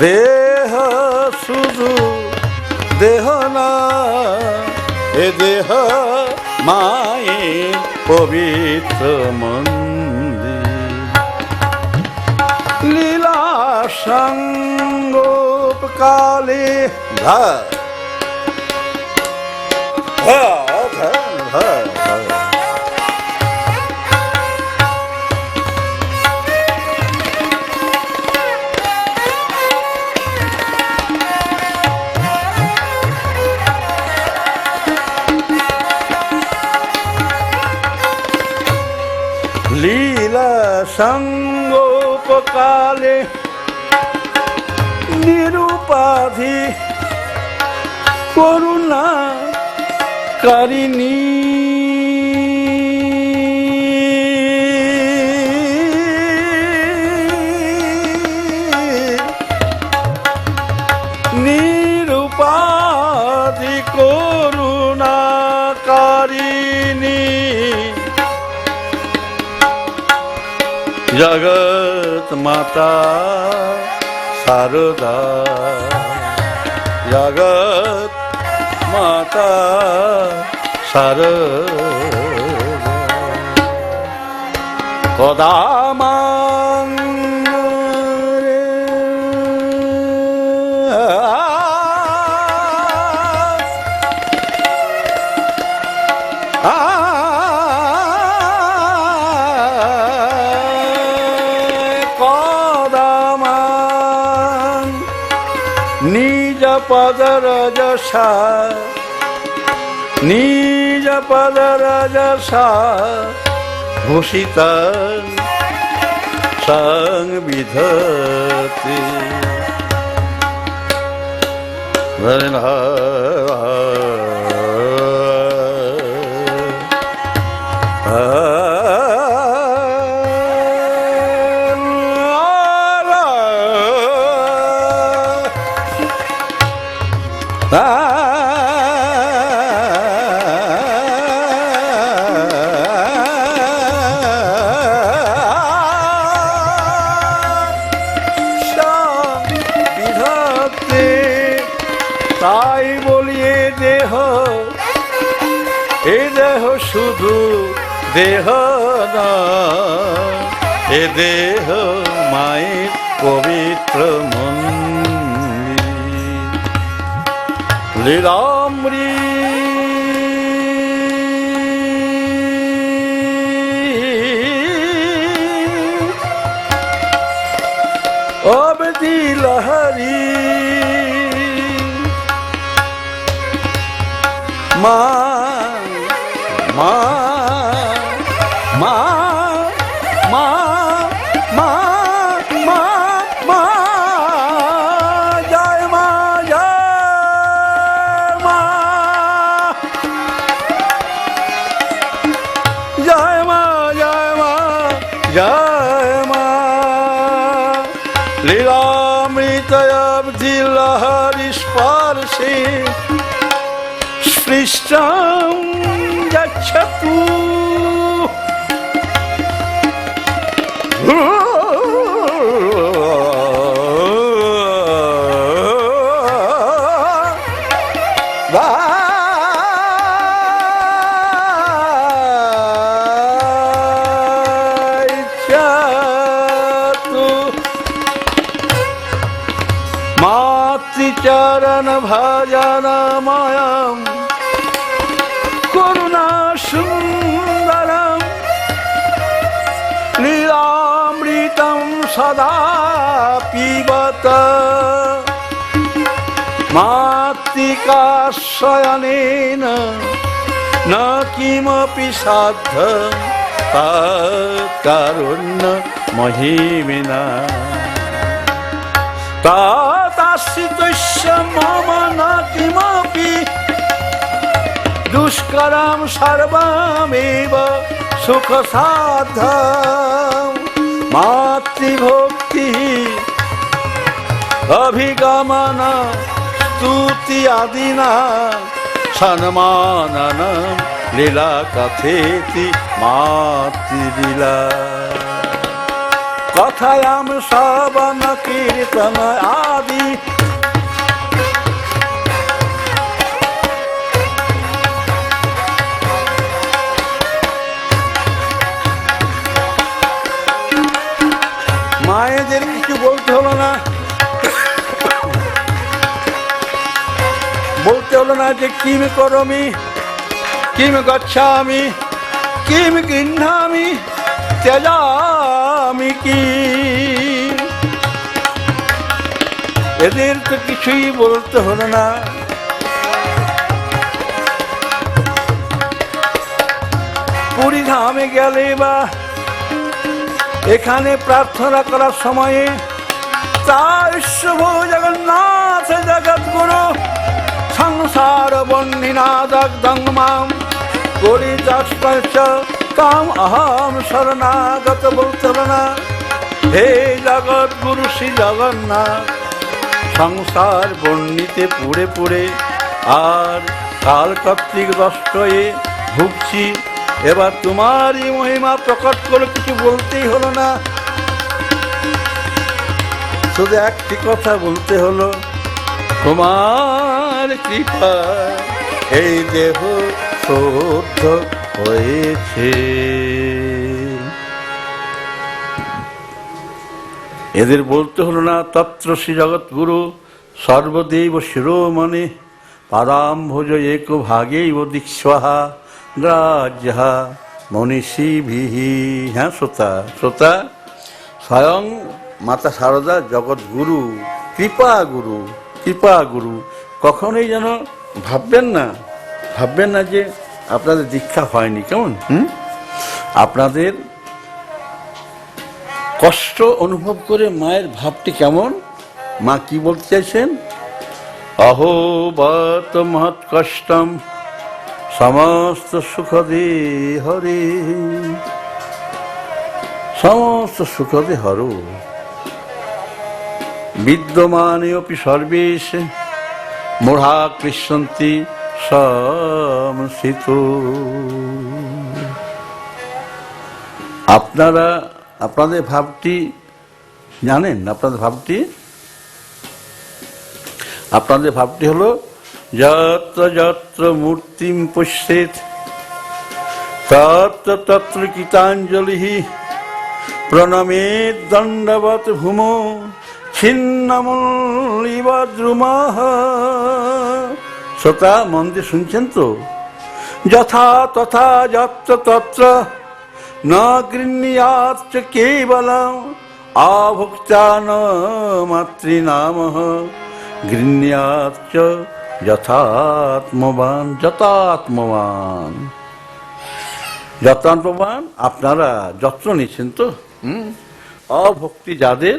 দেহ শুধু দেহ না এ দেহ মায়ের পবিত্র মন্দির লীলা সঙ্গোপ কালে ধা ধা সঙ্গোপকালে নিরুপাধি করুণা কারিণী জগৎ মাতা সারদা। জগৎ মাতা শারদা কদামাং নিজ পদর নিজ পদর যশা ভূষিত সংবিধতি বিধত্তে তাই বলিয়ে দেহ। এ দেহ শুধু দেহ না এ দেহ মায়ের পবিত্র মন্দির লীলামৃ অবধি লহরি মা মা সদা পিবত। মাতৃকাশয়নেন ন কিমপি সাধ্য কারুণ্য মহিমিনা। তাশ্রিতস্য মম ন কিমপি দুষ্করম সর্বমেব সুখ সাধ ভক্তি অভিগমন স্তুতি আদিনা সম্মানন লীলা কথেতি মাতৃলীলা কথায়াম শ্রবণ কীর্তন আদি হলো না যে কিম করমি, কিম গচ্ছামি, কিম গৃহামি ত্যাজামি কি? এদের তো কিছুই বলতে হলো না। পুরী ধামে গেলে বা এখানে প্রার্থনা করার সময়ে তার শুভ জগন্নাথ জগৎ সংসার বন্দিনাদগ্ধং মাম করি দাস্পর্শ কাম অহম শরণাগত না। হে জগৎ গুরু শ্রী জগন্নাথ, সংসার বর্ণিতে পুড়ে পুড়ে আর কাল কর্তৃক দষ্টয়ে ভুগছি। এবার তোমারই মহিমা প্রকট করে কিছু বলতেই হলো না। শুধু একটি কথা বলতে হলো, তোমার কৃপা। এই দেহ শুদ্ধ হয়েছে। এদের বলতে হলো না, তত্র শ্রী জগৎগুরু, সর্বদেব শিরোমণি, পাদাম্ভুজ এক ভাগেই দীক্ষাহা গ্রাহ্যা মনীষীভিহি হ্যাঁ শ্রোতা শ্রোতা, স্বয়ং মাতা সারদা জগৎগুরু, কৃপা গুরু কৃপা গুরু কখনোই যেন ভাববেন না ভাববেন না যে আপনাদের দীক্ষা হয়নি, কেমন? আপনাদের কষ্ট অনুভব করে মায়ের ভাবটি কেমন? মা কি বলতে চাইছেন? অহো বত মহৎ কষ্টম, সমস্ত সুখদে হরে। সমস্ত সুখদে হর। বিদ্যমানে অপি সর্বেশ মূঢ়া কৃষ্ণন্তি সংস্থিত আপনারা, আপনাদের ভাবটি জানেন? আপনাদের ভাবটি? আপনাদের ভাবটি হলো, যত্র যত্র মূর্তিম পশ্যেত তত্র তত্র গীতাঞ্জলি প্রণমে দণ্ডবত ভূম শ্রোতা মন দিয়ে শুনছেন তো? যথা তথা যত্র তত্র ন গৃহ্ণীয়াচ্চ কেবলম আভুক্তান মাতৃনাম গৃহ্ণীয়াচ্চ যথাত্মবান। যথাত্মবান যত্নাত্মবান আপনারা যত্ন নিচ্ছেন তো? অভক্তি যাদের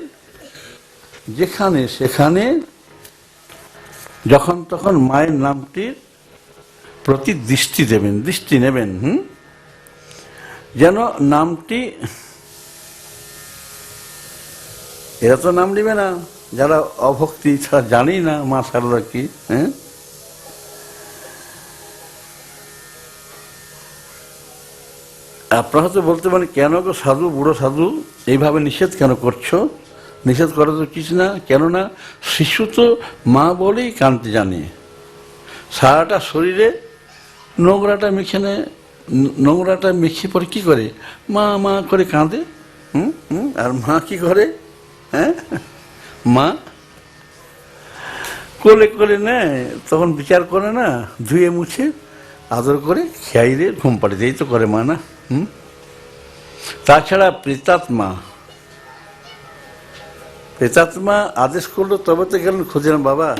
যেখানে সেখানে, যখন তখন মায়ের নামটির প্রতি দৃষ্টি দেবেন, দৃষ্টি নেবেন, হুম? যেন নামটি, এরা তো নাম নিবে না, যারা অভক্তি ছাড়া জানি না, মা সারদা কি হ্যাঁ? আপনারা তো বলতে পারেন, কেন গো সাধু, বুড়ো সাধু, এইভাবে নিষেধ কেন করছ? নিষেধ করা তো কিছু না, কেননা শিশু তো মা বলেই কানতে জানে। সারাটা শরীরে নোংরাটা মেখে নেয় নোংরাটা মেখে পরে কি করে? মা মা করে কাঁদে। হুম হুম, আর মা কি করে? হ্যাঁ? মা কোলে কোলে নেয়, তখন বিচার করে না, ধুয়ে মুছে, আদর করে খেয়াইরে ঘুম পাড়ে এই তো করে মা না, হুম? তাছাড়া প্রেতাত্মা প্রেতাত্মা আদেশ করল, তবে তো গেলেন, খুঁজলেন বাবা।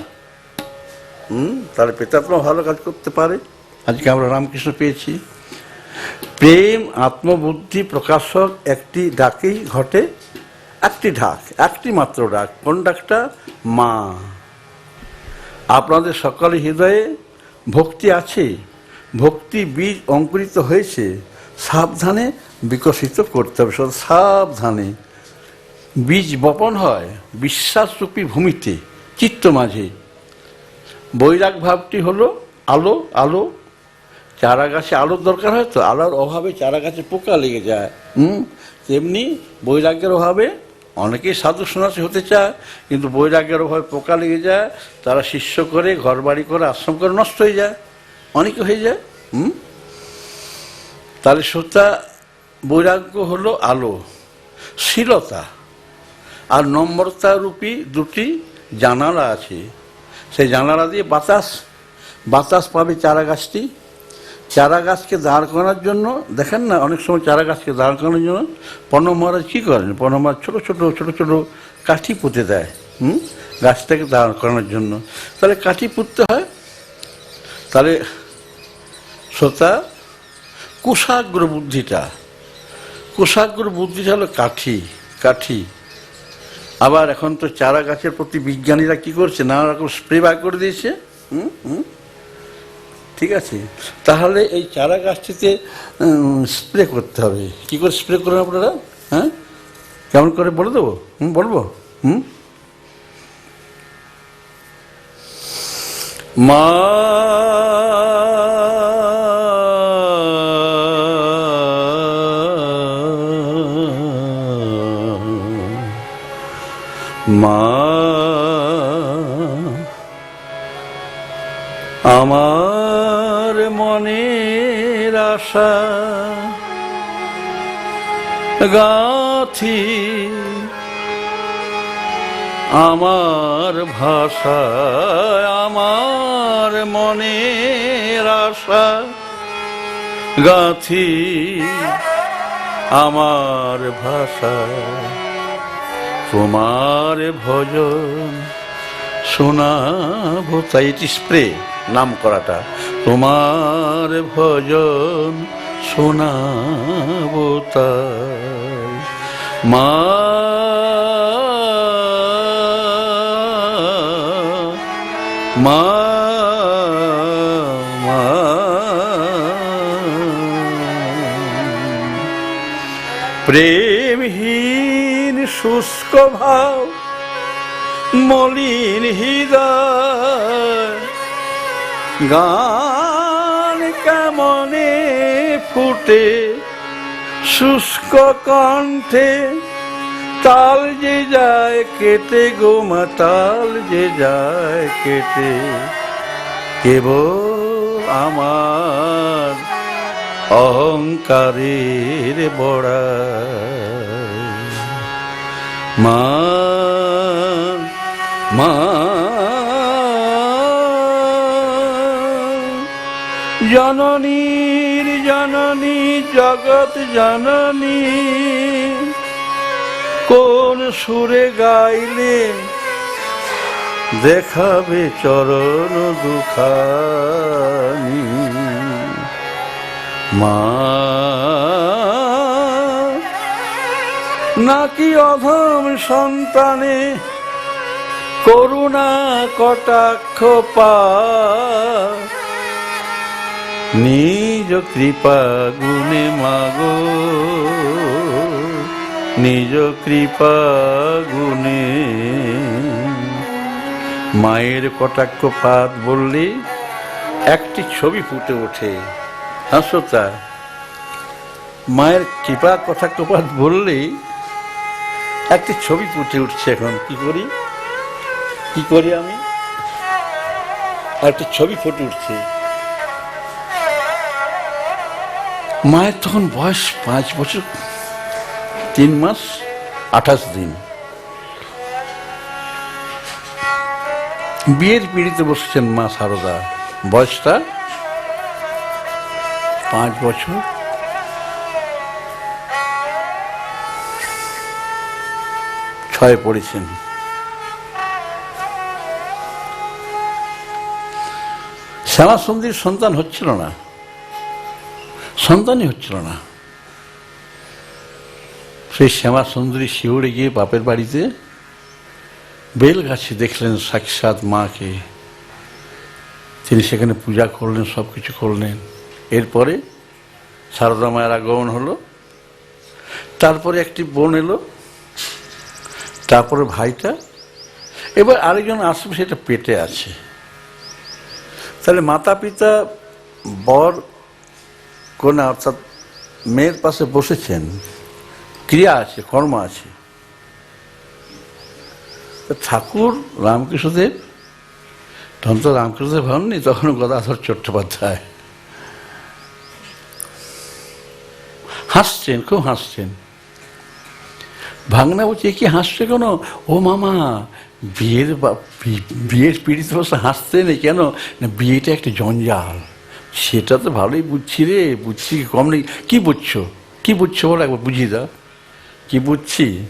হুম, তাহলে প্রেতাত্মা ভালো কাজ করতে পারে। আজকে আমরা রামকৃষ্ণ পেয়েছি। প্রেম, আত্মবুদ্ধি প্রকাশক একটি ডাকেই ঘটে, একটি ঢাক একটি মাত্র ডাক। কোন ডাকটা? মা। আপনাদের সকালে হৃদয়ে ভক্তি আছে, ভক্তি বীজ অঙ্কুরিত হয়েছে, সাবধানে বিকশিত করতে হবে। সাবধানে। বীজ বপন হয়, বিশ্বাসরূপী ভূমিতে, চিত্ত মাঝে। বৈরাগ ভাবটি হলো আলো আলো। চারা গাছে আলোর দরকার হয় তো, আলোর অভাবে চারা গাছে পোকা লেগে যায়। হুম? তেমনি বৈরাগ্যের অভাবে অনেকেই সাধু সন্ন্যাসী হতে চায়, কিন্তু বৈরাগ্যের অভাবে পোকা লেগে যায়, তারা শিষ্য করে ঘর বাড়ি করে, আশ্রম করে, নষ্ট হয়ে যায়। অনেকে হয়ে যায়। হুম? তাহলে শ্রোতা, বৈরাগ্য হলো আলো, শীলতা। আর নম্রতা রূপী দুটি জানালা আছে। সেই জানালা দিয়ে বাতাস বাতাস পাবে চারা গাছটি চারা গাছকে দাঁড় করানোর জন্য, দেখেন না, অনেক সময় চারা গাছকে দাঁড় করানোর জন্য পণ্য মহারাজ কী করেন? পণ্য মহারাজ ছোটো ছোটো ছোটো ছোটো কাঠি পুঁতে দেয়, হুম? গাছটাকে দাঁড় করানোর জন্য। তাহলে কাঠি পুঁততে হয়। তাহলে শ্রোতা কুশাগ্র বুদ্ধিটা কুশাগ্র বুদ্ধিটা হলো কাঠি কাঠি। আবার এখন তো চারা গাছের প্রতি বিজ্ঞানীরা কি করছে? নানা রকম স্প্রে বার করে দিয়েছে। ঠিক আছে? তাহলে এই চারা গাছটিতে স্প্রে করতে হবে। কি করে স্প্রে করবেন আপনারা? হ্যাঁ? কেমন করে বলে দেবো? হুম, বলব? হুম? মা মা আমার মনের আশা গাথি আমার ভাষা আমার মনের আশা গাথি আমার ভাষা তোমার ভজন শোনাবো তাই এটি স্প্রে নাম করাটা। তোমার ভজন শোনাবো তাই। মা মা প্রেমহীন শুষ্ক ভাব, মলিন হৃদয়। গান কেমনে ফুটে শুষ্ক কণ্ঠে, তাল যে যায় কেটে গোমা তাল যে যায় কেটে। কেবল আমার অহংকারের বড়া মা মা জননীর জননী জগৎ জননী কোন সুরে গাইলে দেখাবে চরণ দুখানি? মা নাকি অধম সন্তানে করুণা কটাক্ষ পা? নিজ কৃপা গুণে মাগো, নিজ কৃপা গুণে। মায়ের কটাক্ষপাত বললে একটি ছবি ফুটে ওঠে। হাসতা মায়ের কৃপা কটাক্ষপাত বললেই একটি ছবি ফুটে উঠছে এখন। কি করি? কি করি আমি? একটা ছবি ফুটে উঠছে। মায়ের তখন বয়স পাঁচ বছর, তিন মাস, আঠাশ দিন। বিয়ের পিড়িতে বসেছেন মা সারদা। বয়সটা পাঁচ বছর ছয় পড়েছেন। শ্যামা সুন্দরীর সন্তান হচ্ছিল না। সন্তানই হচ্ছিল না। সেই শ্যামা সুন্দরী শিউড়ে গিয়ে বাপের বাড়িতে বেল গাছে দেখলেন সাক্ষাৎ মাকে। তিনি সেখানে পূজা করলেন সব কিছু করলেন। এরপরে সারদা মায়ের আগমন হলো। তারপরে একটি বোন এলো তারপরে ভাইটা, এবার আরেকজন আসবে, সেটা পেটে আছে। তাহলে মাতা পিতা বর, কন্যা, অর্থাৎ মেয়ের পাশে বসেছেন, ক্রিয়া আছে, কর্ম আছে। ঠাকুর রামকৃষ্ণদেব, তখন তো রামকৃষ্ণদেব হননি, তখন গদাধর চট্টোপাধ্যায়। হাসছেন, খুব হাসছেন। ভাঙনা বলছে, "এ কি হাসছে কেন? ও মামা, বিয়ের বিয়ের পীড়িত অবস্থা হাসতে নেই কেন? না, বিয়েটা একটা জঞ্জাল। সেটা তো ভালোই বুঝছি রে, বুঝছি কম নেই। কি বুঝছ? কি বুঝছ বলো একবার বুঝিয়ে দাও। কি বুঝছি?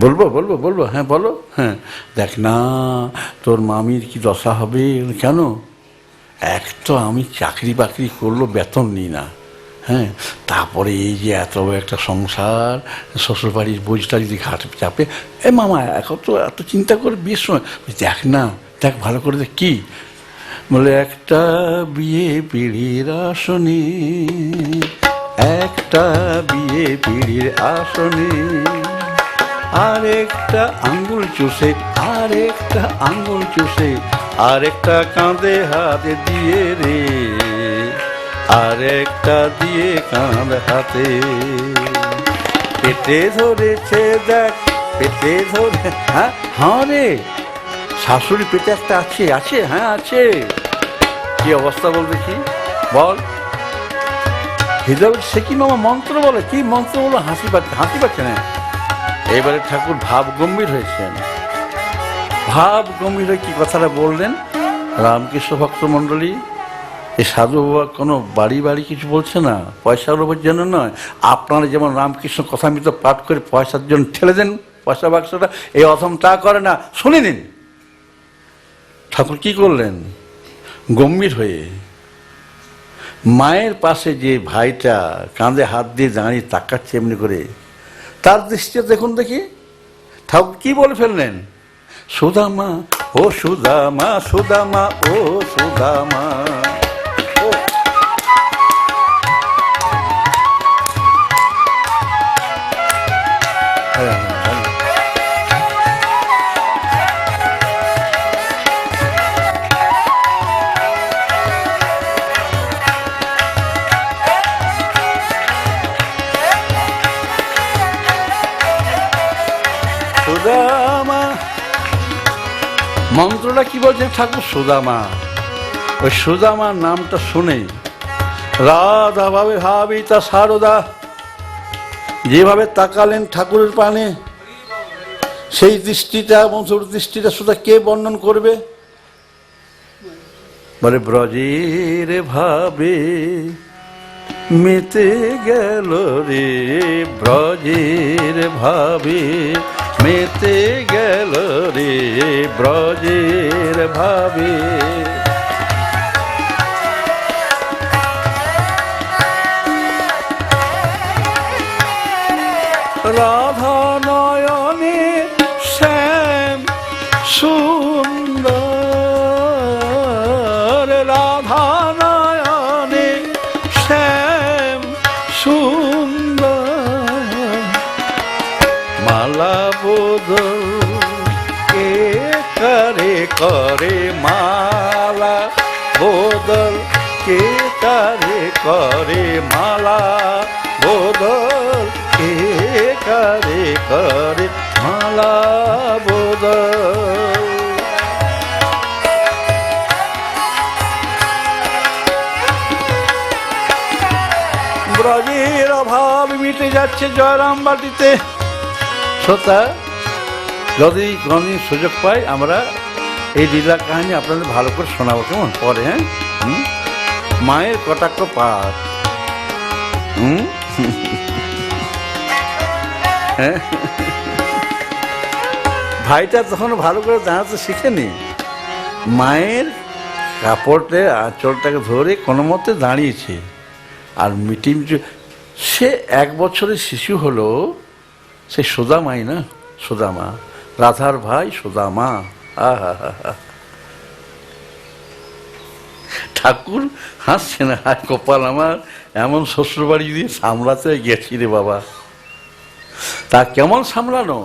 বলব বলব বলব হ্যাঁ বলো হ্যাঁ। দেখ না, তোর মামির কি দশা হবে? কেন? এক তো আমি চাকরি বাকরি করল বেতন নিই না। হ্যাঁ তারপরে এই যে এত একটা সংসার, শ্বশুরবাড়ির বোঝটা যদি ঘাট চাপে, এ মামা, এখন তো এত চিন্তা করে বিয়ের সময় দেখ না, দেখ ভালো করে দেখ কি। বলে, একটা বিয়ে পিড়ির আসনে, একটা বিয়ে পিড়ির আসনে আর আরেকটা আঙ্গুল চুষে, আরেকটা আঙ্গুল চুষে, আরেকটা কাঁধে হাতে দিয়ে রে। আরেকটা দিয়ে কাঁধ হাতে। পেটে ধরেছে দেখ, পেটে ধরে হ্যাঁ? হ্যাঁ রে। শাশুড়ি পেটে একটা আছে আছে হ্যাঁ আছে। কি অবস্থা বল দেখি বল। হৃদয় সে কি মামা মন্ত্র বলে? কি মন্ত্র বলো? হাসি পাচ্ছে হাসি পাচ্ছে না? এবারে ঠাকুর ভাব গম্ভীর হয়েছেন। ভাব গম্ভীর হয়ে কি কথাটা বললেন? রামকৃষ্ণ ভক্ত মণ্ডলী এই সাধু বাবা কোনো বাড়ি বাড়ি কিছু বলছে না? পয়সার লোভের জন্য নয়। আপনারা যেমন রামকৃষ্ণ কথা কথামৃত পাঠ করে পয়সার জন্য ঠেলে দেন, পয়সা বাক্সটা, এই অথম তা করে না, শুনে নিন। ঠাকুর কি করলেন? গম্ভীর হয়ে মায়ের পাশে যে ভাইটা কাঁধে হাত দিয়ে দাঁড়িয়ে তাকাচ্ছে এমনি করে, তার দৃষ্টিতে দেখুন দেখি। ঠাকুর কি বলে ফেললেন? সুদামা, ও সুদামা সুদামা, ও সুদামা। সুদামা। মন্ত্রটা কি বলছে? ঠাকুর সুদামা। ওই সুদামার নামটা শুনে রাধা ভাবে ভাবি তা সারদা, যেভাবে তাকালেন ঠাকুরের পানে, সেই দৃষ্টিটা, মধুর দৃষ্টিটা সুদা কে বর্ণন করবে? বলে, ব্রজের ভাবে মেতে গেল রে ব্রজের ভাবে। মেতে গেল রে ব্রজের ভাবে। রাধা করে মালা, বদল কে করে করে মালা? বদল কে করে করে মালা, বদল? ব্রজের অভাব মিটে যাচ্ছে জয়রাম বাটিতে। শ্রোতা, যদি কোনদিন সুযোগ পাই, আমরা এই লীলা কাহিনী আপনাদের ভালো করে শোনাবো, কেমন? পরে হ্যাঁ? মায়ের কটাক্ষ পাঠ। হুম? হ্যাঁ? ভাইটা তখন ভালো করে দাঁড়াতে শিখেনি, মায়ের কাপড়ের আঁচলটাকে ধরে কোনো মতে দাঁড়িয়েছে। আর মিটিং সে এক বছরের শিশু হলো, সে সুদামাই না সুদামা রাধার ভাই সুদামা ঠাকুর হাসছে না কপাল আমার। এমন শ্বশুরবাড়ি দিয়ে সামলাতে গেছি রে বাবা, তা কেমন সামলানো?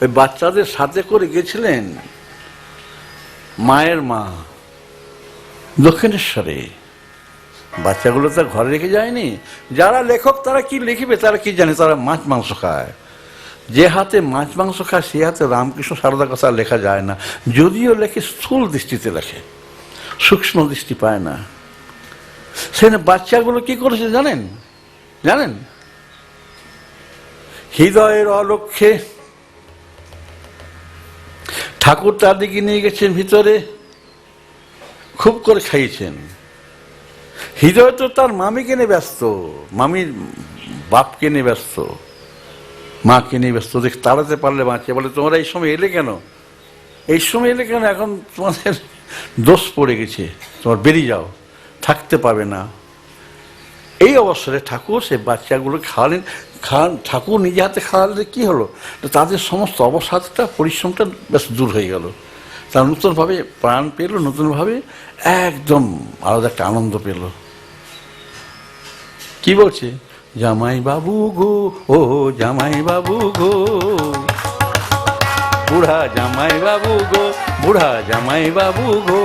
ওই বাচ্চাদের সাথে করে গেছিলেন মায়ের মা, দক্ষিণেশ্বরে। বাচ্চাগুলো তো ঘরে রেখে যায়নি। যারা লেখক, তারা কি লিখবে? তারা কি জানে? তারা মাছ মাংস খায়। যে হাতে মাছ মাংস খায়, সে হাতে রামকৃষ্ণ সারদা কথা লেখা যায় না। যদিও লেখে, স্থূল দৃষ্টিতে লেখে, সূক্ষ্ম দৃষ্টি পায় না। সেখানে বাচ্চাগুলো কি করেছে জানেন? জানেন? হৃদয়ের অলক্ষ্যে ঠাকুর তার দিকে নিয়ে গেছেন ভিতরে, খুব করে খাইয়েছেন। হৃদয় তো তার মামিকে নিয়ে ব্যস্ত, মামির বাপকে নিয়ে ব্যস্ত। মাকে নিয়ে ব্যস্ত দেখ তাড়াতে পারলে বাঁচে বলে, তোমরা এই সময় এলে কেন? এই সময় এলে কেন? এখন তোমাদের দোষ পড়ে গেছে। তোমার বেরিয়ে যাও, থাকতে পাবে না। এই অবসরে ঠাকুর সে বাচ্চাগুলো খাওয়ালেন, খান, ঠাকুর নিজে হাতে খাওয়ালে কি হলো? তাদের সমস্ত অবসাদটা, পরিশ্রমটা বেশ দূর হয়ে গেল। তারা নতুনভাবে প্রাণ পেল, নতুনভাবে একদম আলাদা একটা আনন্দ পেল। কি বলছে? জামাই বাবু গো, ও জামাই বাবু গো। বুড়া জামাই বাবু গো, বুড়া জামাই বাবু গো।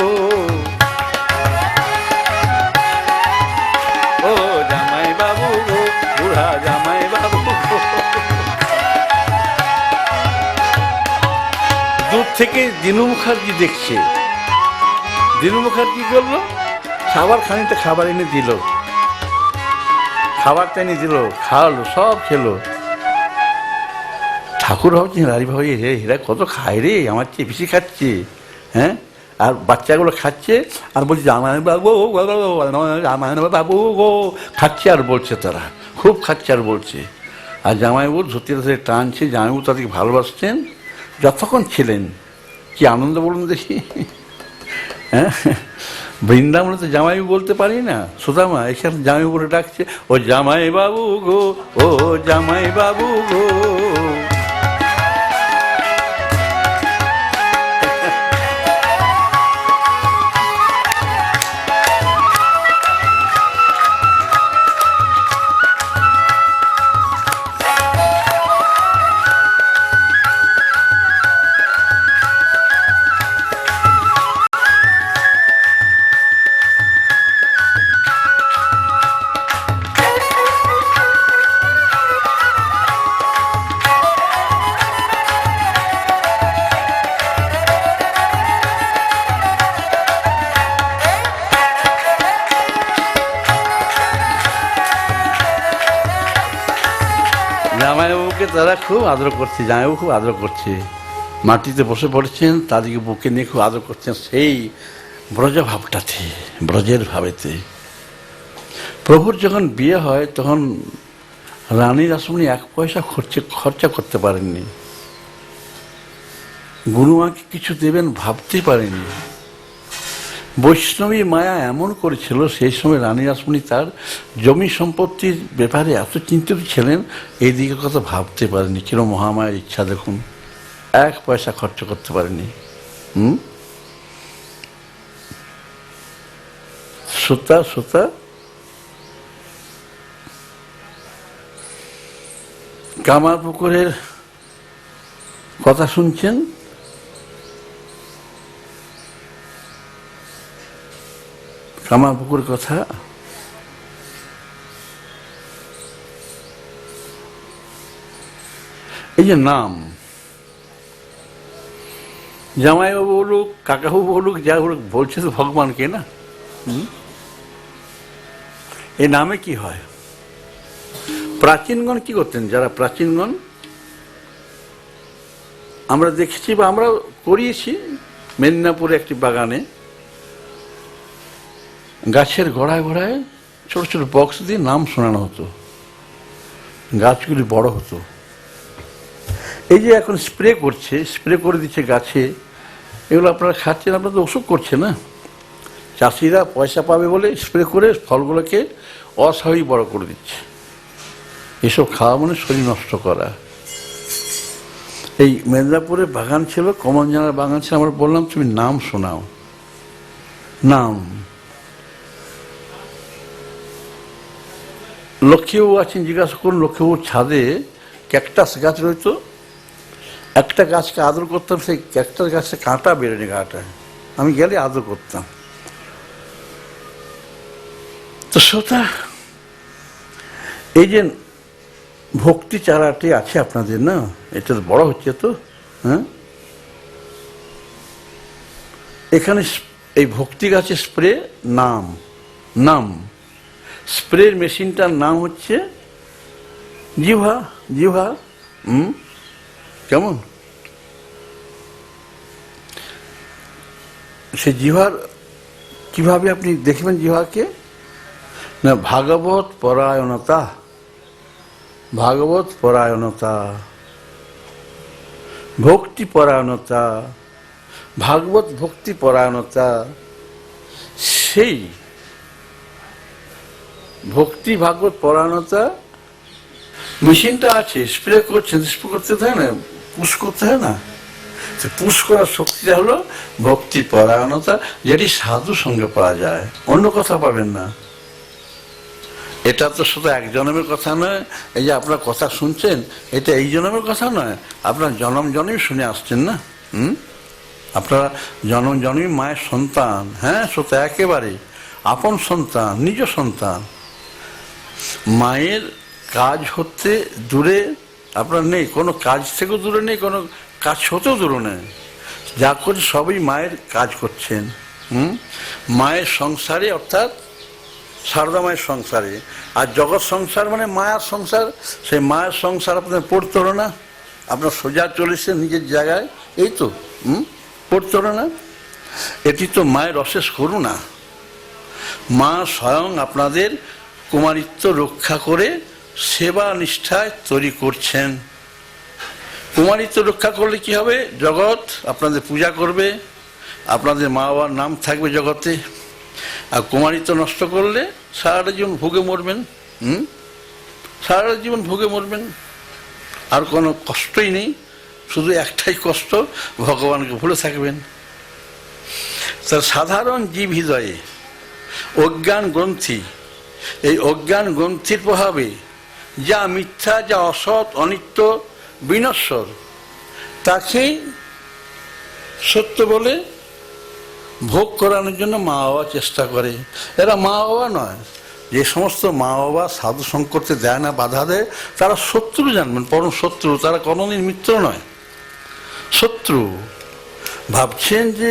ও জামাই বাবু গো জামাই বাবু গো। দূর থেকে দিনু মুখার্জি দেখছে। দিনু মুখার্জি করল খাবার খানিকটা খাবার এনে দিল। খাবারটা এনে দিল, খাওয়ালো, সব খেলো। ঠাকুর ভাবছেন রাজি ভাবি রে এরা কত খায় রে, আমার চেয়ে বেশি খাচ্ছে হ্যাঁ? আর বাচ্চাগুলো খাচ্ছে, আর বলছে বাবু বাবু গো খাচ্ছে আর বলছে তারা, খুব খাচ্ছে আর বলছে। আর জামাইবাবু ধরতে ধরে টানছে জামাইবাবু তাদেরকে ভালোবাসতেন যতক্ষণ ছিলেন, কি আনন্দ বলুন দেখি। হ্যাঁ? বৃন্দাবনে তো জামাই বলতে পারি না। সুতামা এখানে জামাই বলে ডাকছে, ও জামাই বাবু গো, ও জামাই বাবু গো। আদর করছে, জামাইবাবু খুব আদর করছে। মাটিতে বসে পড়েছেন, তাদেরকে বুকে নিয়ে খুব আদর করছেন। সেই ব্রজ ভাবটাতে, ব্রজের ভাবেতে। প্রভুর যখন বিয়ে হয়, তখন রানীর আসমনি এক পয়সা খরচে খরচা করতে পারেননি। গুরুমাকে কিছু দেবেন ভাবতে পারেনি বৈষ্ণবী মায়া এমন করেছিল, সেই সময় রানী রাসমণি তার জমি সম্পত্তির ব্যাপারে এত চিন্তিত ছিলেন এই কথা ভাবতে পারেনি, কিরম মহামায়ের ইচ্ছা দেখুন। এক পয়সা খরচ করতে পারেনি, হুম? সুতা সুতা? কামার পুকুরের কথা শুনছেন? কামারপুকুর কথা। এই যে নাম, জামাইবাবু বলুক কাকাবু বলুক, যা বলুক, বলছে তো ভগবানকে না? এই নামে কি হয়? প্রাচীনগণ কি করতেন? যারা প্রাচীনগণ, আমরা দেখেছি বা আমরা করিয়েছি মেদিনীপুরে একটি বাগানে। গাছের গোড়ায় গোড়ায় ছোট ছোট বক্স দিয়ে নাম শোনানো হতো। গাছগুলি বড় হতো। এই যে এখন স্প্রে করছে স্প্রে করে দিচ্ছে গাছে, এগুলো আপনারা খাচ্ছেন, আপনারা তো ওষুধ করছে না। চাষিরা পয়সা পাবে বলে স্প্রে করে ফলগুলোকে অস্বাভাবিক বড় করে দিচ্ছে। এসব খাওয়া মানে শরীর নষ্ট করা। এই মেদিনীপুরে বাগান ছিল কমন জানার বাগান ছিল, আমরা বললাম, তুমি নাম শোনাও। নাম। লক্ষ্মীবাবু আছেন, জিজ্ঞাসা করুন, লক্ষ্মীবাবুর ছাদে ক্যাকটাস গাছ রইতো একটা গাছকে আদর করতাম, সেই ক্যাকটাস গাছে কাঁটা বেরোনি গাটা আমি গেলে আদর করতাম। তো শ্রোতা, এই যে ভক্তি চারাটি আছে আপনাদের, না? এটা তো বড় হচ্ছে তো হ্যাঁ? এখানে এই ভক্তি গাছের স্প্রে নাম নাম। স্প্রের মেশিনটার নাম হচ্ছে জিভা জিভা হুম? কেমন? সে জিভার কীভাবে আপনি দেখবেন জিভাকে না, ভাগবত পরায়ণতা ভাগবত পরায়ণতা, ভক্তি পরায়ণতা, ভাগবত ভক্তি পরায়ণতা, সেই ভক্তি ভাগবত পরায়ণতা মেশিনটা আছে স্প্রে করছেন স্প্রে করতে হয় না পুশ করতে হয় না। পুশ করার শক্তিটা হলো ভক্তি পরায়ণতা, যেটি সাধু সঙ্গে পাওয়া যায়, অন্য কথা পাবেন না। এটা তো শুধু এক জন্মের কথা নয়, এই যে আপনার কথা শুনছেন, এটা এই জন্মের কথা নয়, আপনার জনম জন্মই শুনে আসছেন না, হুম? আপনারা জনম জন্মই মায়ের সন্তান হ্যাঁ শ্রোতা একেবারে, আপন সন্তান, নিজ সন্তান। মায়ের কাজ হতে দূরে আপনার নেই, কোনো কাজ থেকেও দূরে নেই, কোনো কাজ হতেও দূরে নেই। যা করে সবই মায়ের কাজ করছেন, হুম? মায়ের সংসারে অর্থাৎ সারদা মায়ের সংসারে। আর জগৎ সংসার মানে মায়ার সংসার, সেই মায়ের সংসার আপনার পড়তে হলো না। আপনার সোজা চলেছে নিজের জায়গায়, এই তো, হুম? পড়তে হলো না। এটি তো মায়ের অশেষ করুণা। মা স্বয়ং আপনাদের কুমারিত্ব রক্ষা করে সেবা নিষ্ঠায় তৈরি করছেন। কুমারিত্ব রক্ষা করলে কি হবে? জগৎ আপনাদের পূজা করবে, আপনাদের মা বাবার নাম থাকবে জগতে। আর কুমারিত্ব নষ্ট করলে সারাটা জীবন ভুগে মরবেন, হুম? সারাটা জীবন ভুগে মরবেন। আর কোনো কষ্টই নেই, শুধু একটাই কষ্ট, ভগবানকে ভুলে থাকবেন। তার সাধারণ জীব হৃদয়ে অজ্ঞান গ্রন্থি এই অজ্ঞান গ্রন্থির প্রভাবে যা মিথ্যা, যা অসৎ, অনিত্য, বিনশ্বর তাকেই সত্য বলে ভোগ করানোর জন্য মা বাবা চেষ্টা করে। এরা মা বাবা নয়। যে সমস্ত মা বাবা সাধু সংকটে দেয় না, বাধা দেয়, তারা শত্রু জানবেন, পরম শত্রু। তারা কোনোদিন মিত্র নয়, শত্রু। ভাবছেন যে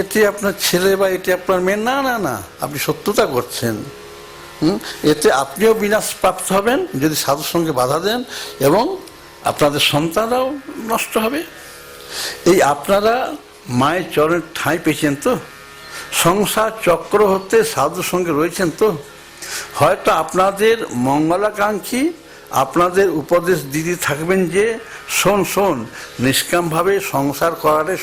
এটি আপনার ছেলে বা এটি আপনার মেয়ে। না না না, আপনি শত্রুতা করছেন? এতে আপনিও বিনাশ প্রাপ্ত হবেন, যদি সাধুর সঙ্গে বাধা দেন, এবং আপনাদের সন্তানরাও নষ্ট হবে। এই আপনারা মায়ের চরণের ঠাঁই পেয়েছেন তো? সংসার চক্র হতে সাধুর সঙ্গে রয়েছেন তো? হয়তো আপনাদের মঙ্গলাকাঙ্ক্ষী, আপনাদের উপদেশ দিদি থাকবেন যে, শোন শোন, নিষ্কামভাবে সংসার করারে